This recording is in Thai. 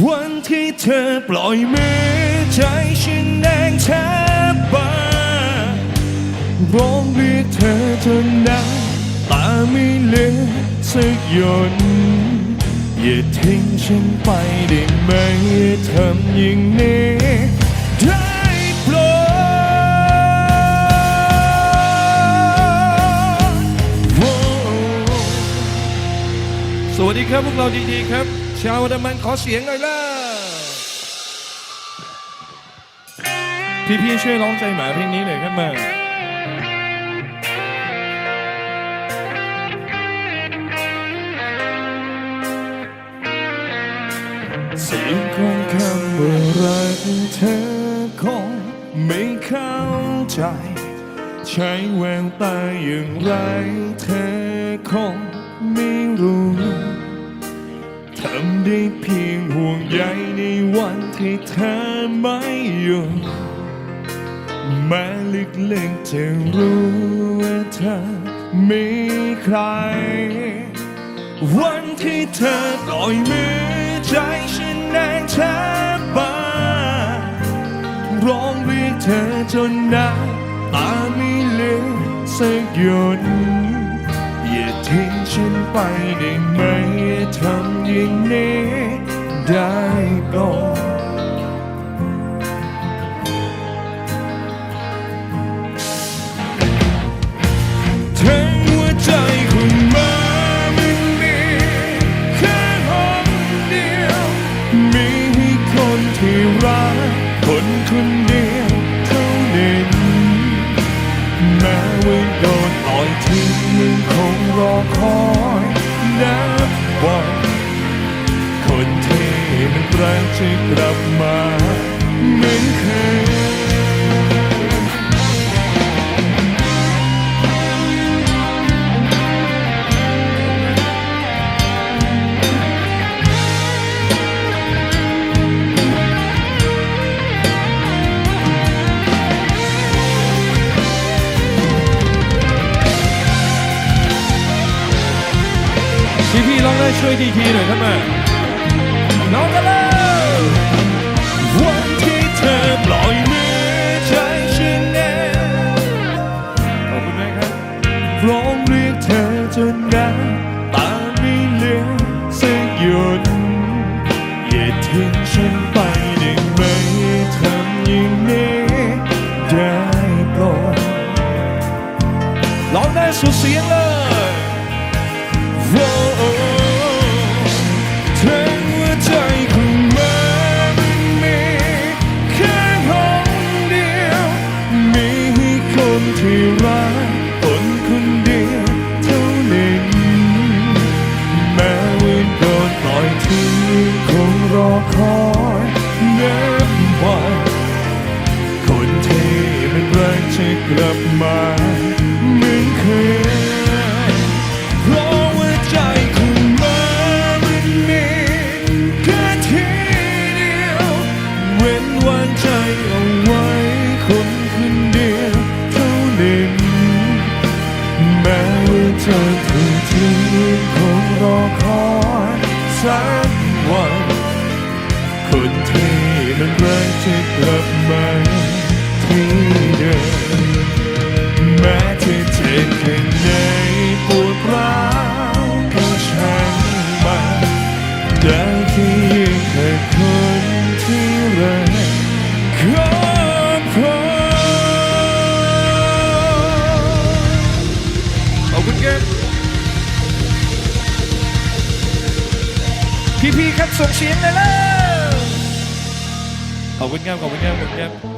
วันที่เธอปล่อยมือใจฉันแดงแทบบ้าร้องเรียกเธอจนน้ำตาไม่เหลือสักหยดอย่าทิ้งฉันไปได้ไหมทำอย่างนี้ได้โปรดโอ้สวัสดีครับพวกเราดีๆครับ ชาวดมันขอเสียงหน่อยล่ะพี่ๆช่วยร้องใจหมาเพลงนี้หน่อยครับมาเสียงของคำว่ารักเธอคงไม่เข้าใจ ใช้แววตาอย่างไรเธอคงไม่รู้ ได้เพียงห่วงใยในวันที่เธอไม่อยู่แม้ลึกๆจะรู้ว่าเธอมีใคร วันที่เธอปล่อยมือใจฉันแน่แทบบ้าร้องเรียกเธอจนน้ำตาไม่เหลือสักหยด อย่าทิ้งฉันไปได้ไหมทำอย่างนี้ได้โปรด รอคอยนับวันคนที่มันรักจะกลับมาเหมือนเคย พี่พี่ๆร้อง คนที่รักคนคนเดียวเท่านั้นแม้วันโดนปล่อยทิ้งคงรอคอยนับวันคนที่มันรักจะกลับมา รอคอยสักวัน คนที่มันรักจะกลับมาที่เดิมแม้ที่เจ็บแค่ไหน พี่ๆครับส่งเสียงเลยแล้วขอบคุณครับขอบคุณครับขอบคุณครับ